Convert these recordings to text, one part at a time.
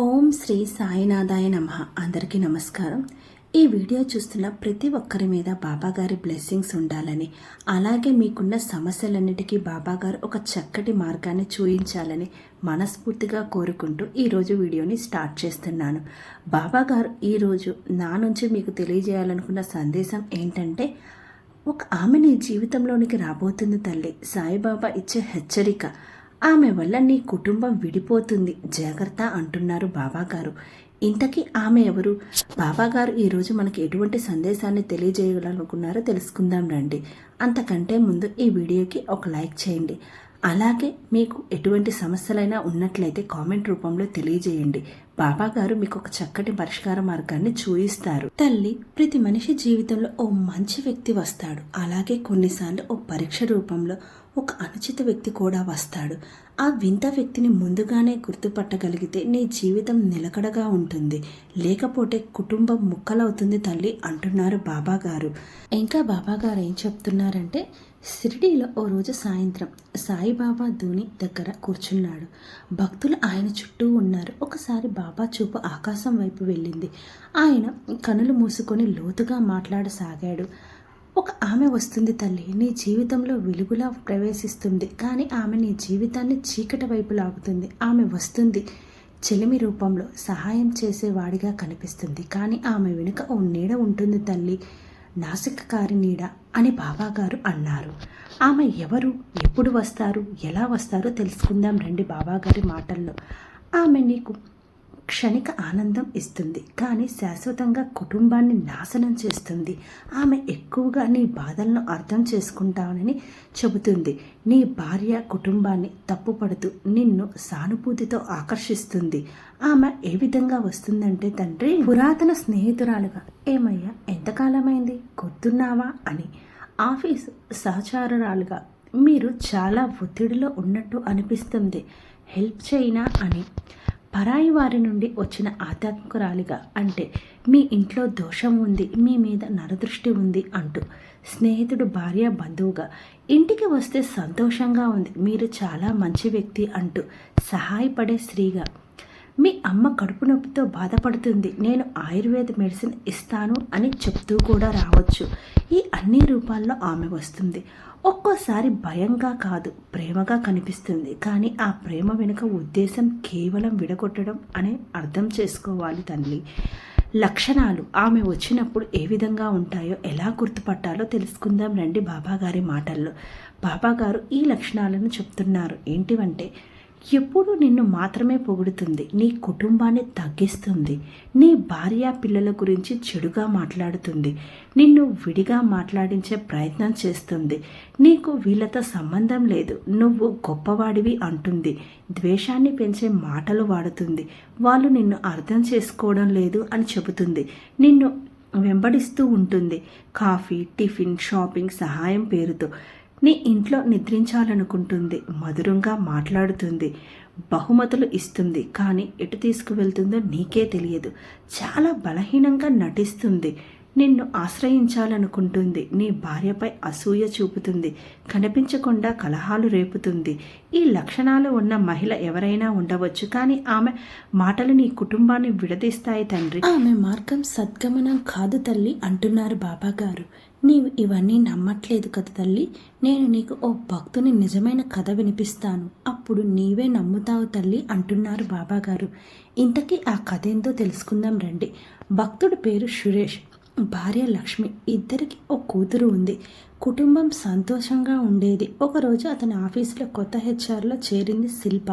ఓం శ్రీ సాయినాథాయ నమ. అందరికీ నమస్కారం. ఈ వీడియో చూస్తున్న ప్రతి ఒక్కరి మీద బాబాగారి బ్లెస్సింగ్స్ ఉండాలని అలాగే మీకున్న సమస్యలన్నిటికీ బాబాగారు ఒక చక్కటి మార్గాన్ని చూయించాలని మనస్ఫూర్తిగా కోరుకుంటూ ఈరోజు వీడియోని స్టార్ట్ చేస్తున్నాను. బాబాగారు ఈరోజు నా నుంచి మీకు తెలియజేయాలనుకున్న సందేశం ఏంటంటే ఒక ఆమె నీ జీవితంలోనికి రాబోతుంది తల్లి. సాయిబాబా ఇచ్చే హెచ్చరిక ఆమె వల్ల నీ కుటుంబం విడిపోతుంది జాగ్రత్త అంటున్నారు బాబాగారు. ఇంతకీ ఆమె ఎవరు? బాబాగారు ఈరోజు మనకి ఎటువంటి సందేశాన్ని తెలియజేయాలనుకున్నారో తెలుసుకుందాం రండి. అంతకంటే ముందు ఈ వీడియోకి ఒక లైక్ చేయండి. అలాగే మీకు ఎటువంటి సమస్యలైనా ఉన్నట్లయితే కామెంట్ రూపంలో తెలియజేయండి. బాబా గారు మీకు ఒక చక్కటి పరిష్కార మార్గాన్ని చూయిస్తారు. తల్లి ప్రతి మనిషి జీవితంలో ఓ మంచి వ్యక్తి వస్తాడు. అలాగే కొన్నిసార్లు ఓ పరీక్ష రూపంలో ఒక అనుచిత వ్యక్తి కూడా వస్తాడు. ఆ వింత వ్యక్తిని ముందుగానే గుర్తుపట్టగలిగితే నీ జీవితం నిలకడగా ఉంటుంది. లేకపోతే కుటుంబం ముక్కలవుతుంది తల్లి అంటున్నారు బాబాగారు. ఇంకా బాబాగారు ఏం చెప్తున్నారంటే షిరిడీలో ఓ రోజు సాయంత్రం సాయిబాబా ధూని దగ్గర కూర్చున్నాడు. భక్తులు ఆయన చుట్టూ ఉన్నారు. ఒకసారి బాబా చూపు ఆకాశం వైపు వెళ్ళింది. ఆయన కనులు మూసుకొని లోతుగా మాట్లాడసాగాడు. ఒక ఆమె వస్తుంది తల్లి. నీ జీవితంలో వెలుగులా ప్రవేశిస్తుంది. కానీ ఆమె నీ జీవితాన్ని చీకటి వైపు లాగుతుంది. ఆమె వస్తుంది చెలిమి రూపంలో సహాయం చేసేవాడిగా కనిపిస్తుంది. కానీ ఆమె వెనుక ఓ నీడ ఉంటుంది తల్లి. నాసికకారి నీడ అని బాబాగారు అన్నారు. ఆమె ఎవరు? ఎప్పుడు వస్తారు? ఎలా వస్తారో తెలుసుకుందాం రండి బాబాగారి మాటల్లో. ఆమె నీకు క్షణిక ఆనందం ఇస్తుంది. కానీ శాశ్వతంగా కుటుంబాన్ని నాశనం చేస్తుంది. ఆమె ఎక్కువగా నీ బాధలను అర్థం చేసుకుంటానని చెబుతుంది. నీ భార్య కుటుంబాన్ని తప్పుపడుతూ నిన్ను సానుభూతితో ఆకర్షిస్తుంది. ఆమె ఏ విధంగా వస్తుందంటే తండ్రి పురాతన స్నేహితురాలుగా. ఏమయ్యా ఎంతకాలమైంది? గుర్తున్నావా అని. ఆఫీస్ సహచారురాలుగా. మీరు చాలా ఒత్తిడిలో ఉన్నట్టు అనిపిస్తుంది. హెల్ప్ చేయినా అని. పరాయి వారి నుండి వచ్చిన ఆధ్యాత్మికురాలిగా అంటే మీ ఇంట్లో దోషం ఉంది మీ మీద నరదృష్టి ఉంది అంటూ స్నేహితుడు భార్య బంధువుగా ఇంటికి వస్తే సంతోషంగా ఉంది మీరు చాలా మంచి వ్యక్తి అంటూ సహాయపడే స్త్రీగా మీ అమ్మ కడుపు నొప్పితో బాధపడుతుంది. నేను ఆయుర్వేద మెడిసిన్ ఇస్తాను అని చెప్తూ కూడా రావచ్చు. ఈ అన్ని రూపాల్లో ఆమె వస్తుంది. ఒక్కోసారి భయంగా కాదు ప్రేమగా కనిపిస్తుంది. కానీ ఆ ప్రేమ వెనుక ఉద్దేశం కేవలం విడగొట్టడం అనే అర్థం చేసుకోవాలి తల్లి. లక్షణాలు ఆమె వచ్చినప్పుడు ఏ విధంగా ఉంటాయో ఎలా గుర్తుపట్టాలో తెలుసుకుందాం రండి బాబాగారి మాటల్లో. బాబాగారు ఈ లక్షణాలను చెప్తున్నారు. ఏంటివంటే ఎప్పుడు నిన్ను మాత్రమే పొగుడుతుంది. నీ కుటుంబాన్ని తగ్గిస్తుంది. నీ భార్య పిల్లల గురించి చెడుగా మాట్లాడుతుంది. నిన్ను విడిగా మాట్లాడించే ప్రయత్నం చేస్తుంది. నీకు వీళ్ళతో సంబంధం లేదు. నువ్వు గొప్పవాడివి అంటుంది. ద్వేషాన్ని పెంచే మాటలు వాడుతుంది. వాళ్ళు నిన్ను అర్థం చేసుకోవడం లేదు అని చెబుతుంది. నిన్ను వెంబడిస్తూ ఉంటుంది. కాఫీ టిఫిన్ షాపింగ్ సహాయం పేరుతో. నీ ఇంట్లో నిద్రించాలనుకుంటుంది మధురంగా మాట్లాడుతుంది బహుమతులు ఇస్తుంది కానీ ఎటు తీసుకువెళ్తుందో నీకే తెలియదు. చాలా బలహీనంగా నటిస్తుంది నిన్ను ఆశ్రయించాలనుకుంటుంది నీ భార్యపై అసూయ చూపుతుంది కనిపించకుండా కలహాలు రేపుతుంది. ఈ లక్షణాలు ఉన్న మహిళ ఎవరైనా ఉండవచ్చు కానీ ఆమె మాటలు నీ కుటుంబాన్ని విడదీస్తాయి తండ్రి. ఆమె మార్గం సద్గమనం కాదు తల్లి అంటున్నారు బాబాగారు. నీవు ఇవన్నీ నమ్మట్లేదు కదా తల్లి. నేను నీకు ఓ భక్తుని నిజమైన కథ వినిపిస్తాను. అప్పుడు నీవే నమ్ముతావు తల్లి అంటున్నారు బాబాగారు. ఇంతకీ ఆ కథ ఏందో తెలుసుకుందాం రండి. భక్తుడి పేరు సురేష్. భార్య లక్ష్మి. ఇద్దరికి ఓ కూతురు ఉంది. కుటుంబం సంతోషంగా ఉండేది. ఒకరోజు అతని ఆఫీసులో కొత్త హెచ్ఆర్లో చేరింది శిల్ప.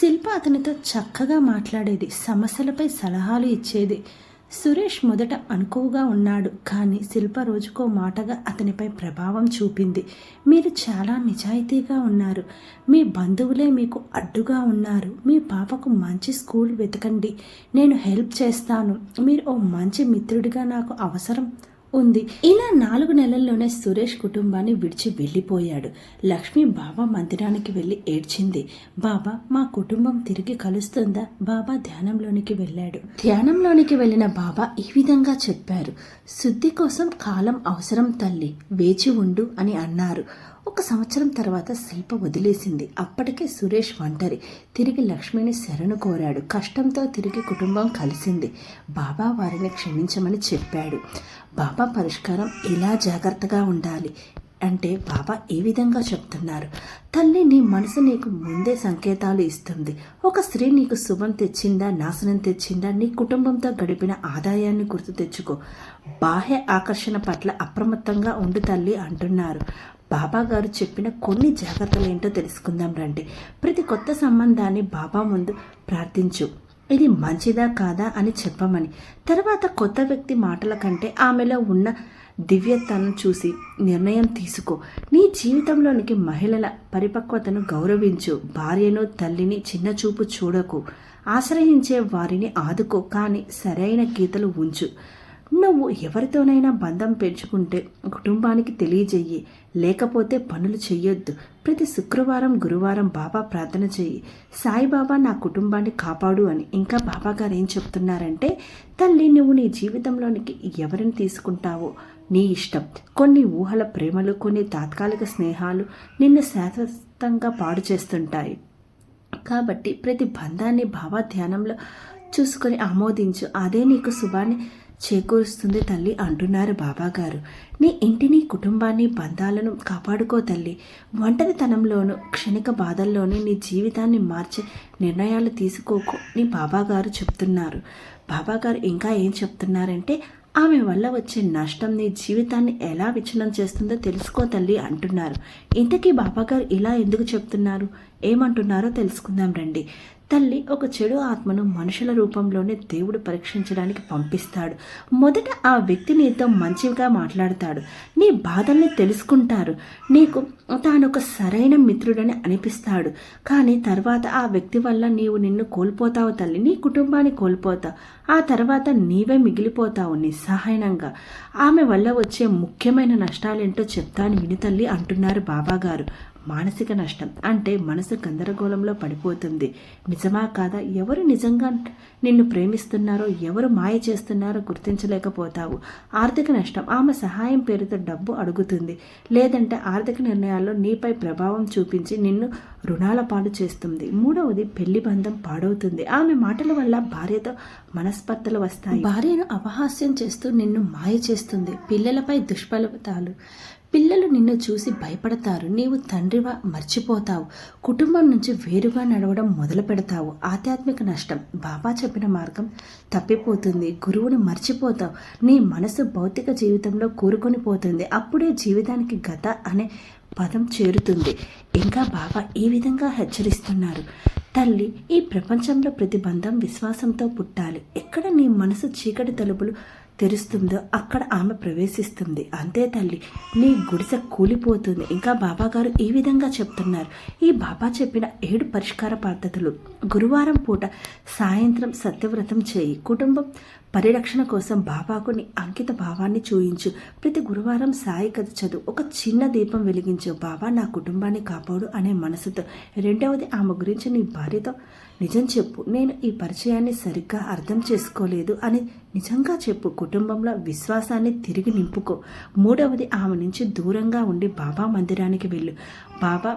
శిల్ప అతనితో చక్కగా మాట్లాడేది. సమస్యలపై సలహాలు ఇచ్చేది. సురేష్ మొదట అనుకువగా ఉన్నాడు కానీ శిల్ప రోజుకో మాటగా అతనిపై ప్రభావం చూపింది. మీరు చాలా నిజాయితీగా ఉన్నారు. మీ బంధువులే మీకు అడ్డుగా ఉన్నారు. మీ పాపకు మంచి స్కూల్ వెతకండి. నేను హెల్ప్ చేస్తాను. మీరు ఓ మంచి మిత్రుడిగా నాకు అవసరం. ఉంది. ఇలా నాలుగు నెలల్లోనే సురేష్ కుటుంబాన్ని విడిచి వెళ్ళిపోయాడు. లక్ష్మి బాబా మందిరానికి వెళ్ళి ఏడ్చింది. బాబా మా కుటుంబం తిరిగి కలుస్తుందా? బాబా ధ్యానంలోనికి వెళ్ళాడు. ధ్యానంలోనికి వెళ్ళిన బాబా ఈ విధంగా చెప్పారు. శుద్ధి కోసం కాలం అవసరం తల్లి వేచి ఉండు అని అన్నారు. ఒక సంవత్సరం తర్వాత శిల్ప వదిలేసింది. అప్పటికే సురేష్ ఒంటరి. తిరిగి లక్ష్మిని శరణు కోరాడు. కష్టంతో తిరిగి కుటుంబం కలిసింది. బాబా వారిని క్షమించమని చెప్పాడు. బాబా పరిష్కారం ఎలా జాగ్రత్తగా ఉండాలి అంటే బాబా ఏ విధంగా చెప్తున్నారు? తల్లి నీ మనసు నీకు ముందే సంకేతాలు ఇస్తుంది. ఒక స్త్రీ నీకు శుభం తెచ్చిందా నాశనం తెచ్చిందా నీ కుటుంబంతో గడిపిన ఆదాయాన్ని గుర్తు తెచ్చుకో. బాహ్య ఆకర్షణ పట్ల అప్రమత్తంగా ఉండు తల్లి అంటున్నారు. బాబా గారు చెప్పిన కొన్ని జాగ్రత్తలు ఏంటో తెలుసుకుందాం రండి. ప్రతి కొత్త సంబంధాన్ని బాబా ముందు ప్రార్థించు. ఇది మంచిదా కాదా అని చెప్పమని. తర్వాత కొత్త వ్యక్తి మాటల కంటే ఆమెలో ఉన్న దివ్యతను చూసి నిర్ణయం తీసుకో. నీ జీవితంలోనికి మహిళల పరిపక్వతను గౌరవించు. భార్యను తల్లిని చిన్నచూపు చూడకు. ఆశ్రయించే వారిని ఆదుకో కానీ సరైన గీతలు ఉంచు. నువ్వు ఎవరితోనైనా బంధం పెంచుకుంటే కుటుంబానికి తెలియజెయ్యి. లేకపోతే పనులు చెయ్యొద్దు. ప్రతి శుక్రవారం గురువారం బాబా ప్రార్థన చెయ్యి. సాయిబాబా నా కుటుంబాన్ని కాపాడు అని ఇంకా బాబా గారు ఏం చెప్తున్నారంటే తల్లి నువ్వు నీ జీవితంలోనికి ఎవరిని తీసుకుంటావో? నీ ఇష్టం. కొన్ని ఊహల ప్రేమలు కొన్ని తాత్కాలిక స్నేహాలు నిన్ను శాశ్వతంగా పాడు చేస్తుంటాయి. కాబట్టి ప్రతి బంధాన్ని భావధ్యానంలో చూసుకొని ఆమోదించు. అదే నీకు శుభాన్ని చేకూరుస్తుంది తల్లి అంటున్నారు బాబాగారు. నీ ఇంటిని కుటుంబాన్ని బంధాలను కాపాడుకో తల్లి. ఒంటరితనంలోను క్షణిక బాధల్లోనూ నీ జీవితాన్ని మార్చే నిర్ణయాలు తీసుకోకు నీ బాబాగారు చెప్తున్నారు. బాబాగారు ఇంకా ఏం చెప్తున్నారంటే ఆమె వల్ల వచ్చే నష్టం నీ జీవితాన్ని ఎలా విచ్ఛిన్నం చేస్తుందో తెలుసుకో తల్లి అంటున్నారు. ఇంతకీ బాబాగారు ఇలా ఎందుకు చెప్తున్నారు? ఏమంటున్నారో తెలుసుకుందాం రండి. తల్లి ఒక చెడు ఆత్మను మనుషుల రూపంలోనే దేవుడు పరీక్షించడానికి పంపిస్తాడు. మొదట ఆ వ్యక్తి నీతో మంచిగా మాట్లాడతాడు. నీ బాధల్ని తెలుసుకుంటారు. నీకు తానొక సరైన మిత్రుడని అనిపిస్తాడు. కానీ తర్వాత ఆ వ్యక్తి వల్ల నీవు నిన్ను కోల్పోతావు తల్లి. నీ కుటుంబాన్ని కోల్పోతావు. ఆ తర్వాత నీవే మిగిలిపోతావు నిస్సహాయనంగా ఆమె వల్ల వచ్చే ముఖ్యమైన నష్టాలేంటో చెప్తాను విని తల్లి అంటున్నారు బాబాగారు. మానసిక నష్టం. అంటే మనసు గందరగోళంలో పడిపోతుంది. నిజమా కాదా? ఎవరు నిజంగా నిన్ను ప్రేమిస్తున్నారో ఎవరు మాయ చేస్తున్నారో గుర్తించలేకపోతావు. ఆర్థిక నష్టం. ఆమె సహాయం పేరుతో డబ్బు అడుగుతుంది. లేదంటే ఆర్థిక నిర్ణయాల్లో నీపై ప్రభావం చూపించి నిన్ను రుణాల పాలు చేస్తుంది. మూడవది పెళ్ళి బంధం పాడవుతుంది. ఆమె మాటల వల్ల భార్యతో మనస్పర్ధలు వస్తాయి. భార్యను అపహాస్యం చేస్తూ నిన్ను మాయ చేస్తుంది. పిల్లలపై దుష్ఫలితాలు పిల్లలు నిన్ను చూసి భయపడతారు. నీవు తండ్రివా మర్చిపోతావు. కుటుంబం నుంచి వేరుగా నడవడం మొదలు పెడతావు. ఆధ్యాత్మిక నష్టం. బాబా చెప్పిన మార్గం తప్పిపోతుంది. గురువుని మర్చిపోతావు. నీ మనసు భౌతిక జీవితంలో కూరుకొని పోతుంది. అప్పుడే జీవితానికి గత అనే పదం చేరుతుంది. ఇంకా బాబా ఈ విధంగా హెచ్చరిస్తున్నారు. తల్లి ఈ ప్రపంచంలో ప్రతిబంధం విశ్వాసంతో పుట్టాలి. ఎక్కడ నీ మనసు చీకటి తలుపులు తెరుస్తుందో అక్కడ ఆమె ప్రవేశిస్తుంది. అంతే తల్లి నీ గుడిసె కూలిపోతుంది. ఇంకా బాబాగారు ఈ విధంగా చెప్తున్నారు. ఈ బాబా చెప్పిన ఏడు పరిష్కార పద్ధతులు. గురువారం పూట సాయంత్రం సత్యవ్రతం చేయి. కుటుంబం పరిరక్షణ కోసం బాబాకు నీ అంకిత భావాన్ని చూయించు. ప్రతి గురువారం సాయి కథ చదువు. ఒక చిన్న దీపం వెలిగించు. బాబా నా కుటుంబాన్ని కాపాడు అనే మనసుతో. రెండవది ఆమె గురించి నీ భార్యతో. నిజం చెప్పు. నేను ఈ పరిచయాన్ని సరిగ్గా అర్థం చేసుకోలేదు అని నిజంగా చెప్పు. కుటుంబంలో విశ్వాసాన్ని తిరిగి నింపుకో. మూడవది ఆమె నుంచి దూరంగా ఉండి బాబా మందిరానికి వెళ్ళు. బాబా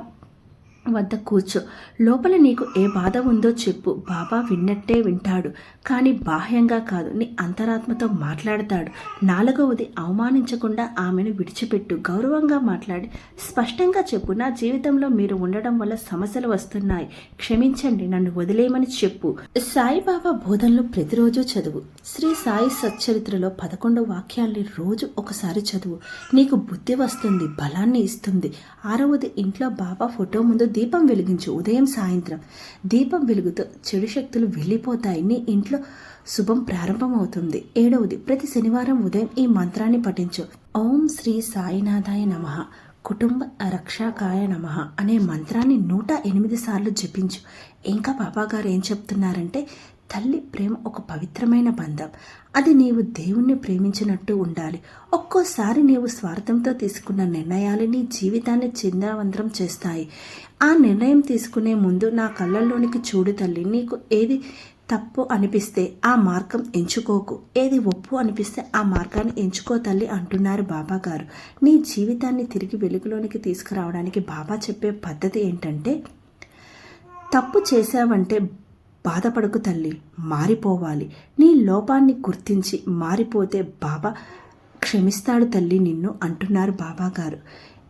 వద్ద కూర్చో. లోపల నీకు ఏ బాధ ఉందో చెప్పు. బాబా విన్నట్టే వింటాడు. కానీ బాహ్యంగా కాదు నీ అంతరాత్మతో మాట్లాడతాడు. నాలుగవది అవమానించకుండా ఆమెను విడిచిపెట్టు. గౌరవంగా మాట్లాడి స్పష్టంగా చెప్పు. నా జీవితంలో మీరు ఉండడం వల్ల సమస్యలు వస్తున్నాయి. క్షమించండి నన్ను వదిలేయమని చెప్పు. సాయిబాబా బోధనలు ప్రతిరోజు చదువు. శ్రీ సాయి సచ్చరిత్రలో పదకొండు వాక్యాల్ని రోజు ఒకసారి చదువు. నీకు బుద్ధి వస్తుంది బలాన్ని ఇస్తుంది. ఆరవది ఇంట్లో బాబా ఫోటో ముందు దీపం వెలిగించు ఉదయం సాయంత్రం. దీపం వెలుగుతో చెడు శక్తులు వెళ్ళిపోతాయి నీ ఇంట్లో శుభం ప్రారంభమవుతుంది. ఏడవది ప్రతి శనివారం ఉదయం ఈ మంత్రాన్ని పఠించు. ఓం శ్రీ సాయినాథాయ నమ. కుటుంబ రక్షాకాయ నమ అనే మంత్రాన్ని నూట ఎనిమిది సార్లు జపించు. ఇంకా పాపాగారు ఏం చెప్తున్నారంటే తల్లి ప్రేమ ఒక పవిత్రమైన బంధం. అది నీవు దేవుణ్ణి ప్రేమించినట్టు ఉండాలి. ఒక్కోసారి నీవు స్వార్థంతో తీసుకున్న నిర్ణయాలు నీ జీవితాన్ని చిందవంతరం చేస్తాయి. ఆ నిర్ణయం తీసుకునే ముందు నా కళ్ళల్లోనికి చూడు తల్లి నీకు ఏది తప్పు అనిపిస్తే ఆ మార్గం ఎంచుకోకు. ఏది ఒప్పు అనిపిస్తే ఆ మార్గాన్ని ఎంచుకో తల్లి అంటున్నారు బాబా గారు నీ జీవితాన్ని తిరిగి వెలుగులోనికి తీసుకురావడానికి బాబా చెప్పే పద్ధతి ఏంటంటే తప్పు చేశావంటే బాధపడకు తల్లి మారిపోవాలి. నీ లోపాన్ని గుర్తించి మారిపోతే బాబా క్షమిస్తాడు తల్లి నిన్ను అంటున్నారు బాబా గారు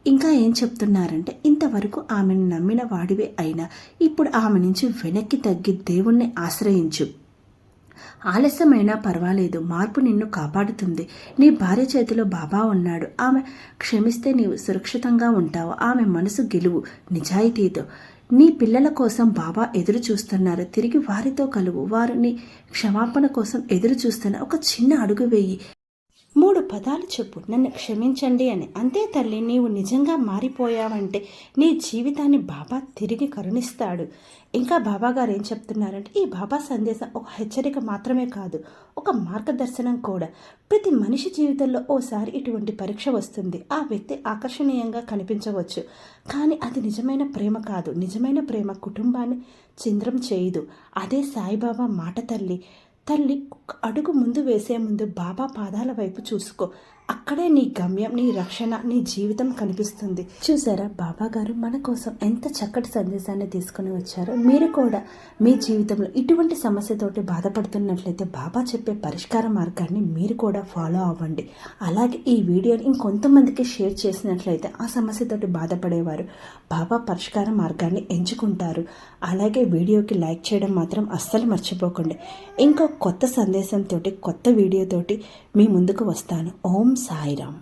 ఇంకా ఏం చెప్తున్నారంటే ఇంతవరకు ఆమెను నమ్మిన వాడివే అయినా ఇప్పుడు ఆమె నుంచి వెనక్కి తగ్గి దేవుణ్ణి ఆశ్రయించు. ఆలస్యమైనా పర్వాలేదు మార్పు నిన్ను కాపాడుతుంది. నీ భార్య చేతిలో బాబా ఉన్నాడు. ఆమె క్షమిస్తే నీవు సురక్షితంగా ఉంటావు. ఆమె మనసు గెలువు నిజాయితీతో. నీ పిల్లల కోసం బాబా ఎదురు చూస్తున్నారు తిరిగి వారితో కలువు. వారిని క్షమాపణ కోసం ఎదురు చూస్తున్న ఒక చిన్న అడుగు వేయి. మూడు పదాలు చెప్పు. నన్ను క్షమించండి అని. అంతే తల్లి నీవు నిజంగా మారిపోయావంటే నీ జీవితాన్ని బాబా తిరిగి కరుణిస్తాడు. ఇంకా బాబా గారు ఏం చెప్తున్నారంటే ఈ బాబా సందేశం ఒక హెచ్చరిక మాత్రమే కాదు ఒక మార్గదర్శనం కూడా. ప్రతి మనిషి జీవితంలో ఓసారి ఇటువంటి పరీక్ష వస్తుంది. ఆ వ్యక్తి ఆకర్షణీయంగా కనిపించవచ్చు. కానీ అది నిజమైన ప్రేమ కాదు. నిజమైన ప్రేమ కుటుంబాన్ని చింద్రం చేయదు. అదే సాయిబాబా మాట తల్లి. తల్లి ఒక అడుగు ముందు వేసే ముందు బాబా పాదాల వైపు చూసుకో. అక్కడే నీ గమ్యం నీ రక్షణ నీ జీవితం కనిపిస్తుంది. చూసారా? బాబా గారు మన కోసం ఎంత చక్కటి సందేశాన్ని తీసుకుని వచ్చారో మీరు కూడా మీ జీవితంలో ఇటువంటి సమస్యతోటి బాధపడుతున్నట్లయితే బాబా చెప్పే పరిష్కార మార్గాన్ని మీరు కూడా ఫాలో అవ్వండి. అలాగే ఈ వీడియోని ఇంకొంతమందికి షేర్ చేసినట్లయితే ఆ సమస్యతోటి బాధపడేవారు బాబా పరిష్కార మార్గాన్ని ఎంచుకుంటారు. అలాగే వీడియోకి లైక్ చేయడం మాత్రం అస్సలు మర్చిపోకండి. ఇంకో కొత్త సందేశంతో కొత్త వీడియోతోటి మీ ముందుకు వస్తాను. ఓం சாய்ராம்